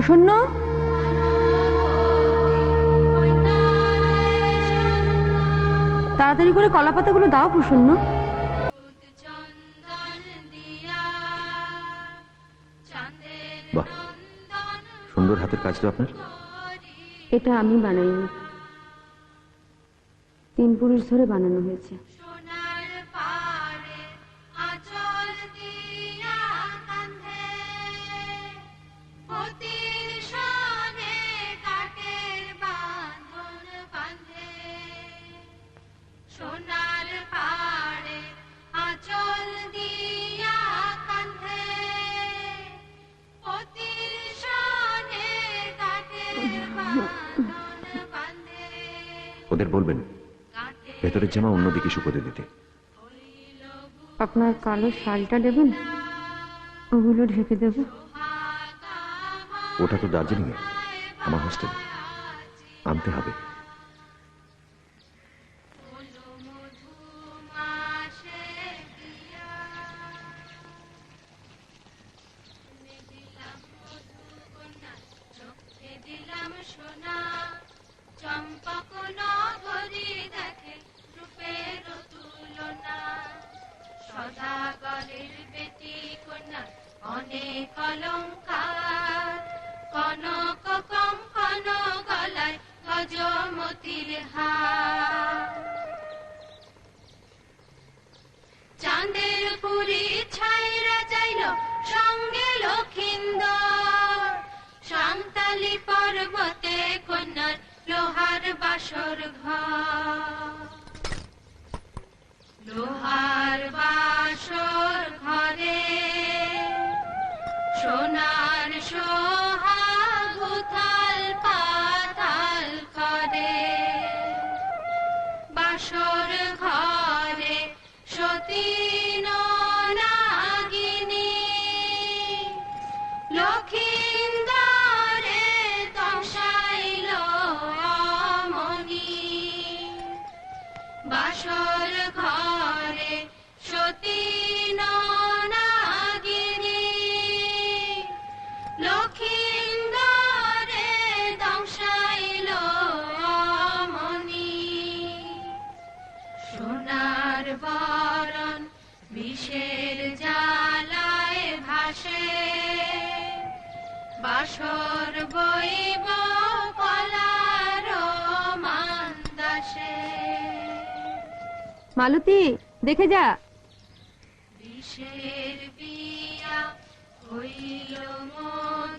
প্রসন্ন? তাড়াতাড়ি করে কলা পাতাগুলো দাও প্রসন্ন। বাহ সুন্দর হাতের কাজ তো আপনার। এটা আমি বানাইনি। তিন পুরুষ ধরে বানানো হয়েছে। ওদের বলবেন ভেতরের জামা অন্যদিকে শুকোতে দিতে। আপনার কালো শালটা দেবেন? ওগুলো ঢেকে দেব। ওটা তো দার্জিলিং আমার হোস্টেল। আনতে হবে। অনেক অলঙ্কার কনক কঙ্কন গলায় গজমতির চাঁদের পুরী ছাইরা যাইল সঙ্গে লক্ষিন্দর। সাঁওতালি পর্বতে কন্যার লোহার বাসর ঘর। লোহার বাসর ঘরে সতীন নাগিনী লক্ষিন্দরে দশাইল অমনি সোনার বরণ বিষের জালায় ভাসে? বাসর বইব কলার মান্দাসে। মালতী দেখে যা। বিষের বিয়া হইল মধু